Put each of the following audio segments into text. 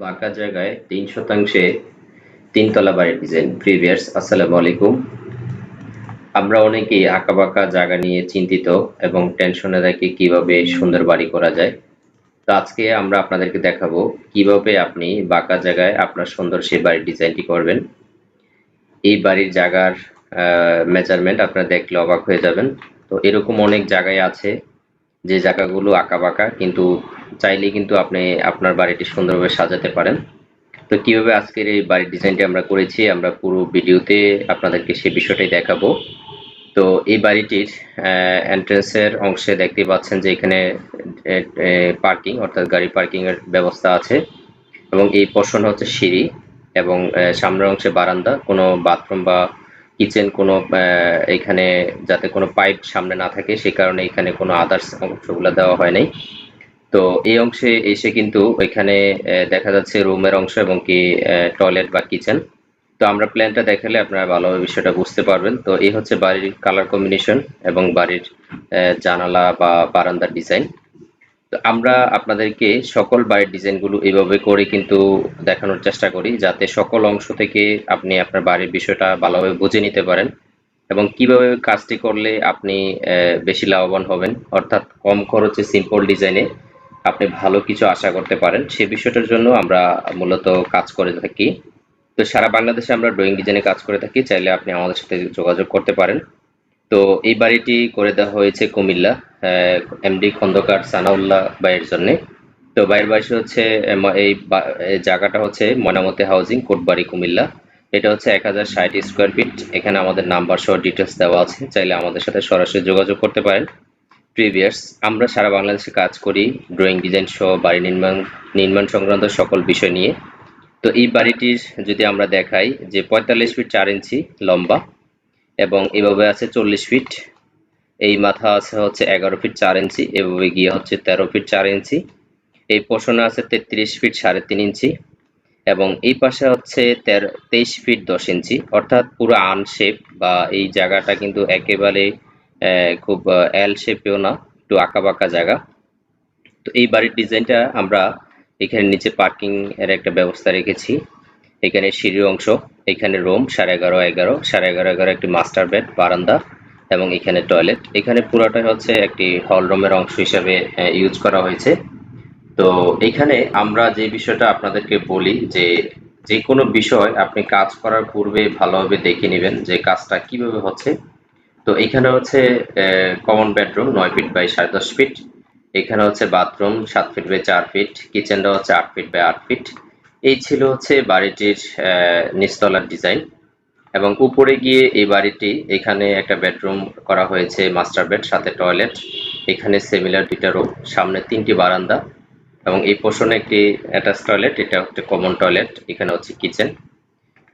বাঁকা জায়গায় তিন শতাংশে তিনতলা বাড়ির ডিজাইন। প্রিভিয়ার্স আসসালামু আলাইকুম। আমরা অনেকেই আঁকা বাঁকা জায়গা নিয়ে চিন্তিত এবং টেনশনে থাকি কীভাবে সুন্দর বাড়ি করা যায়। তো আজকে আমরা আপনাদেরকে দেখাবো কীভাবে আপনি বাঁকা জায়গায় আপনার সুন্দর সেই বাড়ির ডিজাইনটি করবেন। এই বাড়ির জায়গার মেজারমেন্ট আপনারা দেখলে অবাক হয়ে যাবেন। তো এরকম অনেক জায়গায় আছে যে জায়গাগুলো আঁকা বাঁকা কিন্তু চাইলে কিন্তু আপনি আপনার বাড়িটি সুন্দরভাবে সাজাতে পারেন। তো কীভাবে আজকের এই বাড়ির ডিজাইনটি আমরা করেছি, আমরা পুরো ভিডিওতে আপনাদেরকে সেই বিষয়টাই দেখাবো। তো এই বাড়িটির এন্ট্রেন্সের অংশে দেখতে পাচ্ছেন যে এখানে পার্কিং অর্থাৎ গাড়ি পার্কিং এর ব্যবস্থা আছে। এবং এই পোর্শন হচ্ছে সিঁড়ি এবং সামনের অংশে বারান্দা। কোনো বাথরুম বা কিচেন কোনো এখানে যাতে কোনো পাইপ সামনে না থাকে, সে কারণে এখানে কোনো আদার্স অংশগুলো দেওয়া হয় নাই। তো এই অংশে এসে কিন্তু এখানে দেখা যাচ্ছে রুমের অংশ এবং কি টয়লেট বা কিচেন তো আমরা প্ল্যানটা দেখালে আপনারা ভালোভাবে বিষয়টা বুঝতে পারবেন। তো এই হচ্ছে বাড়ির কালার কম্বিনেশন এবং বাড়ির জানালা বা বারান্দার ডিজাইন তো আমরা আপনাদেরকে সকল বাড়ির ডিজাইনগুলো এইভাবে করে কিন্তু দেখানোর চেষ্টা করি, যাতে সকল অংশ থেকে আপনি আপনার বাড়ির বিষয়টা ভালোভাবে বুঝে নিতে পারেন এবং কীভাবে কাজটি করলে আপনি বেশি লাভবান হবেন। অর্থাৎ কম খরচে সিম্পল ডিজাইনে আপনি ভালো কিছু আশা করতে পারেন, সে বিষয়টার জন্য আমরা মূলত কাজ করে থাকি। তো সারা বাংলাদেশে আমরা ড্রয়িং ডিজাইনে কাজ করে থাকি, চাইলে আপনি আমাদের সাথে যোগাযোগ করতে পারেন। তো এই বাড়িটি করে দেওয়া হয়েছে কুমিল্লা এমডি খন্দকার সানাউল্লাহ ভাইয়ের জন্য। তো বাইরের বাসে হচ্ছে এই জায়গাটা হচ্ছে ময়নামতি হাউজিং, কোটবাড়ি, কুমিল্লা। এটা হচ্ছে এক হাজার ষাট স্কোয়ার ফিট এখানে আমাদের নাম্বার সহ ডিটেলস দেওয়া আছে, চাইলে আমাদের সাথে সরাসরি যোগাযোগ করতে পারেন। প্রিভিয়ার্স আমরা সারা বাংলাদেশে কাজ করি ড্রয়িং ডিজাইন সহ, বাড়ি নির্মাণ নির্মাণ সংক্রান্ত সকল বিষয় নিয়ে। তো এই বাড়িটির যদি আমরা দেখাই যে পঁয়তাল্লিশ ফিট চার ইঞ্চি লম্বা এবং এভাবে আছে চল্লিশ ফিট এই মাথা আছে হচ্ছে এগারো ফিট চার ইঞ্চি, এভাবে গিয়ে হচ্ছে তেরো ফিট চার ইঞ্চি। এই পোষণে আছে তেত্রিশ ফিট সাড়ে তিন ইঞ্চি এবং এই পাশে হচ্ছে তেরো, তেইশ ফিট দশ ইঞ্চি। অর্থাৎ পুরো আন শেপ বা এই জায়গাটা কিন্তু একেবারে খুব এল শেপেও না, একটু আঁকা বাঁকা জায়গা। তো এই বাড়ির ডিজাইনটা আমরা এখানে নিচে পার্কিং এর একটা ব্যবস্থা রেখেছি। এখানে সিঁড়ির অংশ, এখানে রুম সাড়ে এগারো এগারো, সাড়ে এগারো এগারো একটি মাস্টার বেড বারান্দা এবং এখানে টয়লেট এখানে পুরোটাই হচ্ছে একটি হল রুমের অংশ হিসাবে ইউজ করা হয়েছে। তো এখানে আমরা যে বিষয়টা আপনাদেরকে বলি যে যে কোনো বিষয় আপনি কাজ করার পূর্বে ভালোভাবে দেখে নেবেন যে কাজটা কীভাবে হচ্ছে। তো এখানে হচ্ছে কমন বেডরুম নয় ফিট বাই সাড়ে দশ ফিট এখানে হচ্ছে বাথরুম সাত ফিট বাই চার ফিট কিচেনটা হচ্ছে আট ফিট বাই আট ফিট এই ছিল হচ্ছে বাড়িটির নিচতলার ডিজাইন এবং উপরে গিয়ে এই বাড়িটি, এখানে একটা বেডরুম করা হয়েছে মাস্টার বেড সাথে টয়লেট এখানে সিমিলার দুইটা রুম সামনে তিনটি বারান্দা। এবং এই পোর্শনে একটি অ্যাটাচ টয়লেট এটা একটা কমন টয়লেট এখানে হচ্ছে কিচেন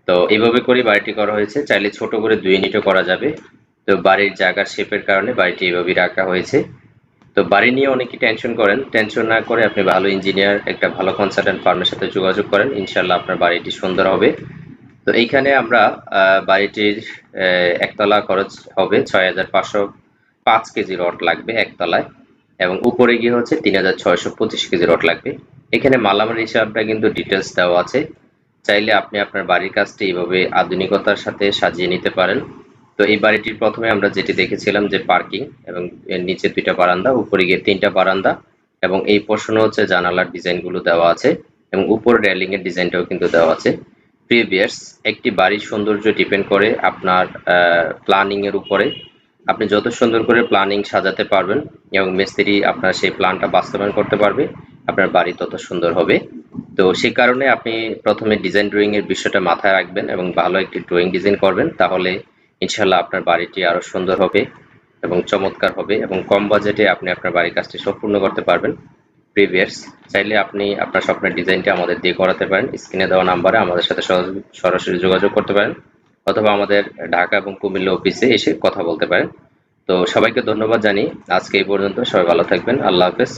তো এইভাবে করে বাড়িটি করা হয়েছে। চাইলে ছোট করে দুই ইউনিটও করা যাবে। তো বাড়ির জায়গার শেপের কারণে বাড়িটি এইভাবেই রাখা হয়েছে। তো বাড়ি নিয়ে অনেকে টেনশন করেন। টেনশন না করে আপনি ভালো ইঞ্জিনিয়ার একটা ভালো কনসালটেন্ট ফার্মের সাথে যোগাযোগ করেন। ইনশাল্লাহ আপনার বাড়িটি সুন্দর হবে। তো এইখানে আমরা বাড়িটির একতলা খরচ হবে ছয় হাজার পাঁচশো পাঁচ কেজি রড লাগবে একতলায় এবং উপরে গিয়ে হচ্ছে তিন হাজার ছয়শো পঁচিশ কেজি রড লাগবে। এখানে মালামাল হিসাবটা কিন্তু ডিটেলস দেওয়া আছে। চাইলে আপনি আপনার বাড়ির কাজটি এইভাবে আধুনিকতার সাথে সাজিয়ে নিতে পারেন। তো এই বাড়িটির প্রথমে আমরা যেটি দেখেছিলাম যে পার্কিং এবং এর নিচে দুইটা বারান্দা, উপরে গিয়ে তিনটা বারান্দা এবং এই পোর্শনে হচ্ছে জানালার ডিজাইনগুলো দেওয়া আছে এবং উপরে রেলিং এর ডিজাইনটাও কিন্তু দেওয়া আছে। প্রিভিয়ার্স একটি বাড়ির সৌন্দর্য ডিপেন্ড করে আপনার প্ল্যানিং এর উপরে। আপনি যত সুন্দর করে প্ল্যানিং সাজাতে পারবেন এবং মিস্ত্রি আপনার সেই প্ল্যানটা বাস্তবায়ন করতে পারবে, আপনার বাড়ি তত সুন্দর হবে। তো সেই কারণে আপনি প্রথমে ডিজাইন ড্রয়িং এর বিষয়টা মাথায় রাখবেন এবং ভালো একটি ড্রয়িং ডিজাইন করবেন, তাহলে ইনশাল্লাহ আপনার বাড়িটি আরও সুন্দর হবে এবং চমৎকার হবে এবং কম বাজেটে আপনি আপনার বাড়ির কাজটি সম্পূর্ণ করতে পারবেন প্রিভিয়ার্স চাইলে আপনি আপনার স্বপ্নের ডিজাইনটি আমাদের দিয়ে করাতে পারেন। স্ক্রিনে দেওয়া নাম্বারে আমাদের সাথে সরাসরি যোগাযোগ করতে পারেন অথবা আমাদের ঢাকা এবং কুমিল্লা অফিসে এসে কথা বলতে পারেন। তো সবাইকে ধন্যবাদ জানি আজকে এই পর্যন্ত সবাই ভালো থাকবেন। আল্লাহ হাফেজ।